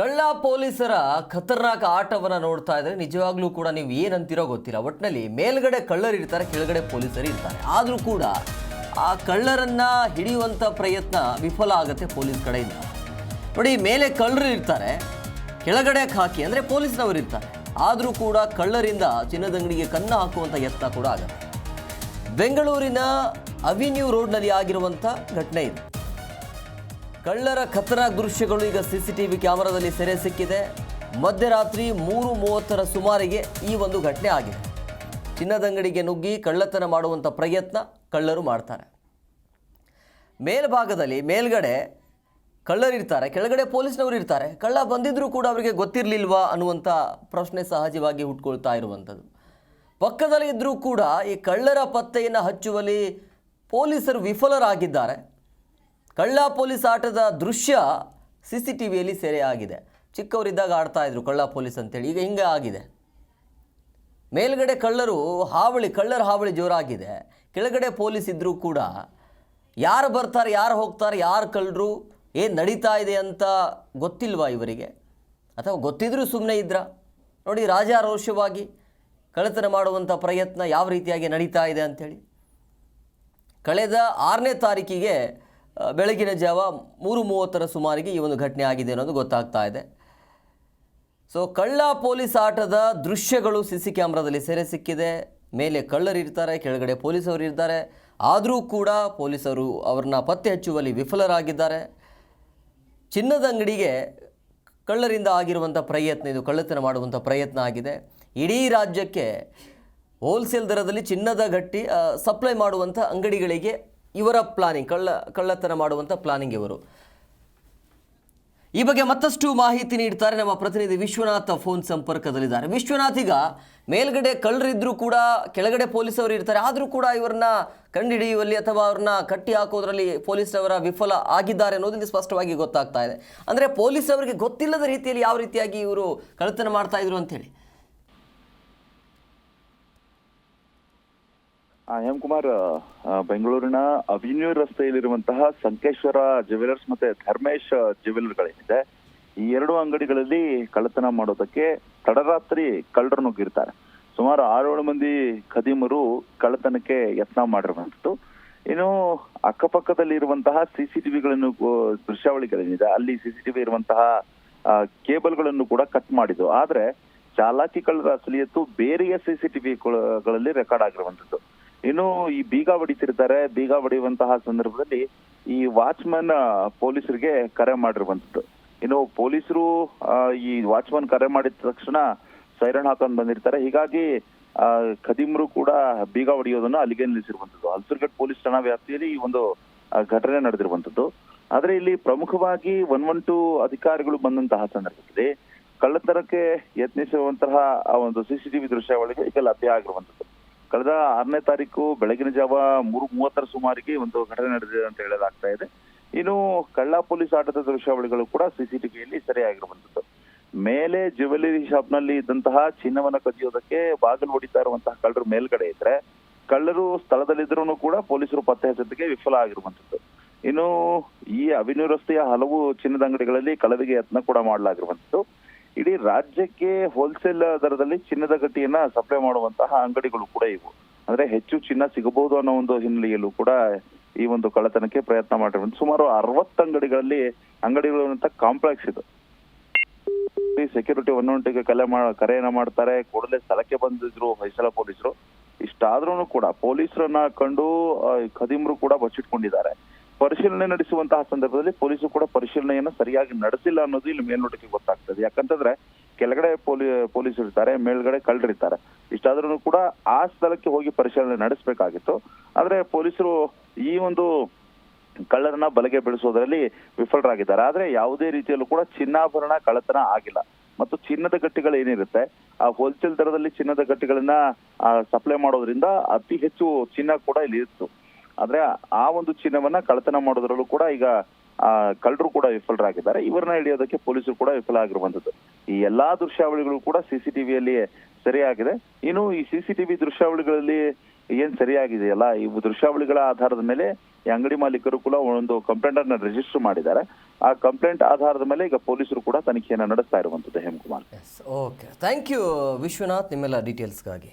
ಕಳ್ಳ ಪೊಲೀಸರ ಖತರ್ನಾಕ್ ಆಟವನ್ನು ನೋಡ್ತಾ ಇದ್ರೆ ನಿಜವಾಗ್ಲೂ ಕೂಡ ನೀವು ಏನಂತೀರೋ ಗೊತ್ತಿಲ್ಲ. ಒಟ್ಟಿನಲ್ಲಿ ಮೇಲ್ಗಡೆ ಕಳ್ಳರು ಇರ್ತಾರೆ, ಕೆಳಗಡೆ ಪೊಲೀಸರು ಇರ್ತಾರೆ. ಆದರೂ ಕೂಡ ಆ ಕಳ್ಳರನ್ನ ಹಿಡಿಯುವಂಥ ಪ್ರಯತ್ನ ವಿಫಲ ಆಗುತ್ತೆ ಪೊಲೀಸ್ ಕಡೆಯಿಂದ. ನೋಡಿ, ಮೇಲೆ ಕಳ್ಳರು ಇರ್ತಾರೆ, ಕೆಳಗಡೆ ಹಾಕಿ ಅಂದರೆ ಪೊಲೀಸ್ನವರು ಇರ್ತಾರೆ. ಆದರೂ ಕೂಡ ಕಳ್ಳರಿಂದ ಚಿನ್ನದಂಗಡಿಗೆ ಕನ್ನ ಹಾಕುವಂಥ ಯತ್ನ ಕೂಡ ಆಗುತ್ತೆ. ಬೆಂಗಳೂರಿನ ಅವಿನ್ಯೂ ರೋಡ್ನಲ್ಲಿ ಆಗಿರುವಂಥ ಘಟನೆ ಇದು. ಕಳ್ಳರ ಖತರ್ನಾಕ್ ದೃಶ್ಯಗಳು ಈಗ ಸಿ ಸಿ ಟಿ ವಿ ಕ್ಯಾಮರಾದಲ್ಲಿ ಸೆರೆ ಸಿಕ್ಕಿದೆ. ಮಧ್ಯರಾತ್ರಿ ಮೂರು ಮೂವತ್ತರ ಸುಮಾರಿಗೆ ಈ ಒಂದು ಘಟನೆ ಆಗಿದೆ. ಚಿನ್ನದಂಗಡಿಗೆ ನುಗ್ಗಿ ಕಳ್ಳತನ ಮಾಡುವಂಥ ಪ್ರಯತ್ನ ಕಳ್ಳರು ಮಾಡ್ತಾರೆ. ಮೇಲ್ಭಾಗದಲ್ಲಿ ಮೇಲ್ಗಡೆ ಕಳ್ಳರಿರ್ತಾರೆ ಕೆಳಗಡೆ ಪೊಲೀಸ್ನವರು ಇರ್ತಾರೆ. ಕಳ್ಳ ಬಂದಿದ್ದರೂ ಕೂಡ ಅವರಿಗೆ ಗೊತ್ತಿರಲಿಲ್ವಾ ಅನ್ನುವಂಥ ಪ್ರಶ್ನೆ ಸಹಜವಾಗಿ ಹುಟ್ಕೊಳ್ತಾ ಇರುವಂಥದ್ದು ಪಕ್ಕದಲ್ಲಿ ಇದ್ದರೂ ಕೂಡ ಈ ಕಳ್ಳರ ಪತ್ತೆಯನ್ನು ಹಚ್ಚುವಲ್ಲಿ ಪೊಲೀಸರು ವಿಫಲರಾಗಿದ್ದಾರೆ. ಕಳ್ಳ ಪೊಲೀಸ್ ಆಟದ ದೃಶ್ಯ ಸಿ ಸಿ ಟಿ ವಿಯಲ್ಲಿ ಸೆರೆ ಆಗಿದೆ ಚಿಕ್ಕವರಿದ್ದಾಗ ಆಡ್ತಾ ಇದ್ರು ಕಳ್ಳ ಪೊಲೀಸ್ ಅಂತೇಳಿ, ಈಗ ಹಿಂಗೆ ಆಗಿದೆ. ಮೇಲ್ಗಡೆ ಕಳ್ಳರು ಹಾವಳಿ, ಕಳ್ಳರ ಹಾವಳಿ ಜೋರಾಗಿದೆ. ಕೆಳಗಡೆ ಪೊಲೀಸ್ ಇದ್ದರೂ ಕೂಡ ಯಾರು ಬರ್ತಾರೆ, ಯಾರು ಹೋಗ್ತಾರೆ, ಯಾರು ಕಳ್ಳರು, ಏನು ನಡೀತಾ ಇದೆ ಅಂತ ಗೊತ್ತಿಲ್ವಾ ಇವರಿಗೆ? ಅಥವಾ ಗೊತ್ತಿದ್ರೂ ಸುಮ್ಮನೆ ಇದ್ರ? ನೋಡಿ, ರಾಜಾರೋಷವಾಗಿ ಕಳ್ಳತನ ಮಾಡುವಂಥ ಪ್ರಯತ್ನ ಯಾವ ರೀತಿಯಾಗಿ ನಡೀತಾ ಇದೆ ಅಂಥೇಳಿ ಕಳೆದ ಆರನೇ ತಾರೀಕಿಗೆ ಬೆಳಗಿನ ಜಾವ ಮೂರು ಮೂವತ್ತರ ಸುಮಾರಿಗೆ ಈ ಒಂದು ಘಟನೆ ಆಗಿದೆ ಅನ್ನೋದು ಗೊತ್ತಾಗ್ತಾ ಇದೆ. ಸೊ, ಕಳ್ಳ ಪೊಲೀಸ್ ಆಟದ ದೃಶ್ಯಗಳು ಸಿ ಸಿ ಕ್ಯಾಮ್ರಾದಲ್ಲಿ ಸೆರೆ ಸಿಕ್ಕಿದೆ. ಮೇಲೆ ಕಳ್ಳರು ಇರ್ತಾರೆ, ಕೆಳಗಡೆ ಪೊಲೀಸವರು ಇರ್ತಾರೆ. ಆದರೂ ಕೂಡ ಪೊಲೀಸರು ಅವ್ರನ್ನ ಪತ್ತೆ ಹಚ್ಚುವಲ್ಲಿ ವಿಫಲರಾಗಿದ್ದಾರೆ. ಚಿನ್ನದ ಅಂಗಡಿಗೆ ಕಳ್ಳರಿಂದ ಆಗಿರುವಂಥ ಪ್ರಯತ್ನ, ಇದು ಕಳ್ಳತನ ಮಾಡುವಂಥ ಪ್ರಯತ್ನ ಆಗಿದೆ. ಇಡೀ ರಾಜ್ಯಕ್ಕೆ ಹೋಲ್ಸೇಲ್ ದರದಲ್ಲಿ ಚಿನ್ನದ ಗಟ್ಟಿ ಸಪ್ಲೈ ಮಾಡುವಂಥ ಅಂಗಡಿಗಳಿಗೆ ಇವರ ಪ್ಲಾನಿಂಗ್ ಕಳ್ಳ, ಕಳ್ಳತನ ಮಾಡುವಂಥ ಪ್ಲಾನಿಂಗ್ ಇವರು. ಈ ಬಗ್ಗೆ ಮತ್ತಷ್ಟು ಮಾಹಿತಿ ನೀಡ್ತಾರೆ ನಮ್ಮ ಪ್ರತಿನಿಧಿ ವಿಶ್ವನಾಥ ಫೋನ್ ಸಂಪರ್ಕದಲ್ಲಿದ್ದಾರೆ. ವಿಶ್ವನಾಥ್ ಈಗ ಮೇಲ್ಗಡೆ ಕಳ್ಳರಿದ್ರೂ ಕೂಡ, ಕೆಳಗಡೆ ಪೊಲೀಸವರು ಇರ್ತಾರೆ, ಆದರೂ ಕೂಡ ಇವರನ್ನ ಕಂಡುಹಿಡಿಯುವಲ್ಲಿ ಅಥವಾ ಅವ್ರನ್ನ ಕಟ್ಟಿ ಹಾಕೋದ್ರಲ್ಲಿ ಪೊಲೀಸರವರ ವಿಫಲ ಆಗಿದ್ದಾರೆ ಅನ್ನೋದು ಇಲ್ಲಿ ಸ್ಪಷ್ಟವಾಗಿ ಗೊತ್ತಾಗ್ತಾ ಇದೆ. ಅಂದರೆ ಪೊಲೀಸವರಿಗೆ ಗೊತ್ತಿಲ್ಲದ ರೀತಿಯಲ್ಲಿ ಯಾವ ರೀತಿಯಾಗಿ ಇವರು ಕಳ್ಳತನ ಮಾಡ್ತಾ ಇದ್ರು ಅಂತೇಳಿ. ಹೇಮಕುಮಾರ್ ಕುಮಾರ್ ಬೆಂಗಳೂರಿನ ಅವಿನ್ಯೂ ರಸ್ತೆಯಲ್ಲಿರುವಂತಹ ಸಂಕೇಶ್ವರ ಜ್ಯುವೆಲರ್ಸ್ ಮತ್ತೆ ಧರ್ಮೇಶ್ ಜ್ಯುವೆಲರ್ಗಳೇನಿದೆ ಈ ಎರಡು ಅಂಗಡಿಗಳಲ್ಲಿ ಕಳ್ಳತನ ಮಾಡೋದಕ್ಕೆ ತಡರಾತ್ರಿ ಕಳ್ಳರು ನುಗ್ಗಿರ್ತಾರೆ. ಸುಮಾರು ಆರೇಳು ಮಂದಿ ಖದೀಮರು ಕಳ್ಳತನಕ್ಕೆ ಯತ್ನ ಮಾಡಿರುವಂಥದ್ದು. ಇನ್ನು ಅಕ್ಕಪಕ್ಕದಲ್ಲಿ ಇರುವಂತಹ ಸಿಸಿಟಿವಿಗಳನ್ನು ದೃಶ್ಯಾವಳಿಗಳೇನಿದೆ, ಅಲ್ಲಿ ಸಿಸಿಟಿವಿ ಇರುವಂತಹ ಕೇಬಲ್ಗಳನ್ನು ಕೂಡ ಕಟ್ ಮಾಡಿದ್ದು. ಆದ್ರೆ, ಚಾಲಾಕಿ ಕಳ್ಳರ ಅಸಲಿಯತ್ತು ಬೇರೆಯ ಸಿಸಿಟಿವಿ ಗಳಲ್ಲಿ ರೆಕಾರ್ಡ್ ಆಗಿರುವಂತದ್ದು ಇನ್ನು ಈ ಬೀಗ ಹೊಡಿತಿರ್ತಾರೆ, ಬೀಗ ಹೊಡೆಯುವಂತಹ ಸಂದರ್ಭದಲ್ಲಿ ಈ ವಾಚ್ಮನ್ ಪೊಲೀಸರಿಗೆ ಕರೆ ಮಾಡಿರುವಂತದ್ದು ಇನ್ನು ಪೊಲೀಸರು ಈ ವಾಚ್ಮನ್ ಕರೆ ಮಾಡಿದ ತಕ್ಷಣ ಸೈರನ್ ಹಾಕೊಂಡು ಬಂದಿರ್ತಾರೆ. ಹೀಗಾಗಿ ಖದೀಮರು ಕೂಡ ಬೀಗ ಹೊಡೆಯೋದನ್ನ ಅಲ್ಲಿಗೆ ನಿಲ್ಲಿಸಿರುವಂತದ್ದು ಹಲ್ಸರ್ಘಟ್ ಪೊಲೀಸ್ ಠಾಣಾ ವ್ಯಾಪ್ತಿಯಲ್ಲಿ ಈ ಒಂದು ಘಟನೆ ನಡೆದಿರುವಂತದ್ದು ಆದ್ರೆ ಇಲ್ಲಿ ಪ್ರಮುಖವಾಗಿ ಒನ್ ಒನ್ ಟು ಅಧಿಕಾರಿಗಳು ಬಂದಂತಹ ಸಂದರ್ಭದಲ್ಲಿ ಕಳ್ಳತನಕ್ಕೆ ಯತ್ನಿಸುವಂತಹ ಆ ಒಂದು ಸಿಸಿಟಿವಿ ದೃಶ್ಯಾವಳಿಗೆ ಈಗ ಲಭ್ಯ ಆಗಿರುವಂತದ್ದು ಕಳೆದ ಆರನೇ ತಾರೀಕು ಬೆಳಗಿನ ಜಾವ ಮೂರು ಮೂವತ್ತರ ಸುಮಾರಿಗೆ ಒಂದು ಘಟನೆ ನಡೆದಿದೆ ಅಂತ ಹೇಳಲಾಗ್ತಾ ಇದೆ. ಇನ್ನು ಕಳ್ಳ ಪೊಲೀಸ್ ಆಟದ ದೃಶ್ಯಾವಳಿಗಳು ಕೂಡ ಸಿಸಿಟಿವಿಯಲ್ಲಿ ಸೆರೆಯಾಗಿರುವಂತದ್ದು ಮೇಲೆ ಜ್ಯುವೆಲರಿ ಶಾಪ್ನಲ್ಲಿ ಇದ್ದಂತಹ ಚಿನ್ನವನ್ನ ಕದಿಯೋದಕ್ಕೆ ಬಾಗಿಲು ಹೊಡಿತಾ ಇರುವಂತಹ ಕಳ್ಳರು ಮೇಲ್ಗಡೆ ಇದ್ರೆ ಕಳ್ಳರು ಸ್ಥಳದಲ್ಲಿದ್ರೂ ಕೂಡ ಪೊಲೀಸರು ಪತ್ತೆ ಹಚ್ಚೋದಕ್ಕೆ ವಿಫಲ ಆಗಿರುವಂತದ್ದು ಇನ್ನು ಈ ಅವಿನ್ಯೂ ರಸ್ತೆಯ ಹಲವು ಚಿನ್ನದ ಅಂಗಡಿಗಳಲ್ಲಿ ಕಳವಿಗೆ ಯತ್ನ ಕೂಡ ಮಾಡಲಾಗಿರುವಂತದ್ದು ಇಡೀ ರಾಜ್ಯಕ್ಕೆ ಹೋಲ್ಸೇಲ್ ದರದಲ್ಲಿ ಚಿನ್ನದ ಗಟ್ಟಿಯನ್ನ ಸಪ್ಲೈ ಮಾಡುವಂತಹ ಅಂಗಡಿಗಳು ಕೂಡ ಇವು. ಅಂದ್ರೆ ಹೆಚ್ಚು ಚಿನ್ನ ಸಿಗಬಹುದು ಅನ್ನೋ ಒಂದು ಹಿನ್ನೆಲೆಯಲ್ಲೂ ಕೂಡ ಈ ಒಂದು ಕಳ್ಳತನಕ್ಕೆ ಪ್ರಯತ್ನ ಮಾಡಿರುವಂತ. ಸುಮಾರು ಅರವತ್ತು ಅಂಗಡಿಗಳಲ್ಲಿ ಅಂಗಡಿಗಳು ಕಾಂಪ್ಲೆಕ್ಸ್ ಇದು. ಸೆಕ್ಯೂರಿಟಿ ಒನ್ನೊಂಟಿಗೆ ಕಲೆ ಕರೆಯನ್ನ ಮಾಡ್ತಾರೆ. ಕೂಡಲೇ ಸ್ಥಳಕ್ಕೆ ಬಂದಿದ್ರು, ಹೊಯ್ಸಳ ಪೊಲೀಸರು. ಇಷ್ಟಾದ್ರೂ ಕೂಡ ಪೊಲೀಸರನ್ನ ಕಂಡು ಖದೀಮರು ಕೂಡ ಬಚ್ಚಿಟ್ಕೊಂಡಿದ್ದಾರೆ. ಪರಿಶೀಲನೆ ನಡೆಸುವಂತಹ ಸಂದರ್ಭದಲ್ಲಿ ಪೊಲೀಸರು ಕೂಡ ಪರಿಶೀಲನೆಯನ್ನು ಸರಿಯಾಗಿ ನಡೆಸಿಲ್ಲ ಅನ್ನೋದು ಇಲ್ಲಿ ಮೇಲ್ನೋಟಕ್ಕೆ ಗೊತ್ತಾಗ್ತದೆ. ಯಾಕಂತಂದ್ರೆ ಕೆಳಗಡೆ ಪೊಲೀ, ಪೊಲೀಸರು ಇರ್ತಾರೆ, ಮೇಲ್ಗಡೆ ಕಳ್ಳರಿರ್ತಾರೆ ಇಷ್ಟಾದ್ರೂ ಕೂಡ ಆ ಸ್ಥಳಕ್ಕೆ ಹೋಗಿ ಪರಿಶೀಲನೆ ನಡೆಸಬೇಕಾಗಿತ್ತು. ಆದ್ರೆ ಪೊಲೀಸರು ಈ ಒಂದು ಕಳ್ಳರನ್ನ ಬಲೆಗೆ ಬೆಳೆಸೋದರಲ್ಲಿ ವಿಫಲರಾಗಿದ್ದಾರೆ. ಆದ್ರೆ ಯಾವುದೇ ರೀತಿಯಲ್ಲೂ ಕೂಡ ಚಿನ್ನಾಭರಣ, ಕಳ್ಳತನ ಆಗಿಲ್ಲ. ಮತ್ತು ಚಿನ್ನದ ಗಟ್ಟಿಗಳು ಏನಿರುತ್ತೆ, ಆ ಹೋಲ್ಸೇಲ್ ದರದಲ್ಲಿ ಚಿನ್ನದ ಗಟ್ಟಿಗಳನ್ನ ಸಪ್ಲೈ ಮಾಡೋದ್ರಿಂದ ಅತಿ ಹೆಚ್ಚು ಚಿನ್ನ ಕೂಡ ಇಲ್ಲಿ ಇತ್ತು. ಆದ್ರೆ ಆ ಒಂದು ಚಿನ್ನವನ್ನ ಕಳ್ಳತನ ಮಾಡೋದ್ರಲ್ಲೂ ಕೂಡ ಈಗ ಕಳ್ಳರು ಕೂಡ ವಿಫಲರಾಗಿದ್ದಾರೆ. ಇವರನ್ನ ಹಿಡಿಯೋದಕ್ಕೆ ಪೊಲೀಸರು ಕೂಡ ವಿಫಲ ಆಗಿರುವಂತದ್ದು ಈ ಎಲ್ಲಾ ದೃಶ್ಯಾವಳಿಗಳು ಕೂಡ ಸಿಸಿಟಿವಿಯಲ್ಲಿ ಸರಿಯಾಗಿದೆ. ಇನ್ನು ಈ ಸಿಸಿಟಿವಿ ದೃಶ್ಯಾವಳಿಗಳಲ್ಲಿ ಏನ್ ಸರಿಯಾಗಿದೆಯಲ್ಲ ಈ ದೃಶ್ಯಾವಳಿಗಳ ಆಧಾರದ ಮೇಲೆ ಈ ಅಂಗಡಿ ಮಾಲೀಕರು ಕೂಡ ಒಂದು ಕಂಪ್ಲೇಂಟ್ ಅನ್ನ ರಿಜಿಸ್ಟರ್ ಮಾಡಿದ್ದಾರೆ. ಆ ಕಂಪ್ಲೇಂಟ್ ಆಧಾರದ ಮೇಲೆ ಈಗ ಪೊಲೀಸರು ಕೂಡ ತನಿಖೆಯನ್ನು ನಡೆಸ್ತಾ ಇರುವಂತದ್ದು Hemakumar. Okay thank you Vishwanath, ನಿಮ್ಮೆಲ್ಲ ಡೀಟೇಲ್ಸ್ಗಾಗಿ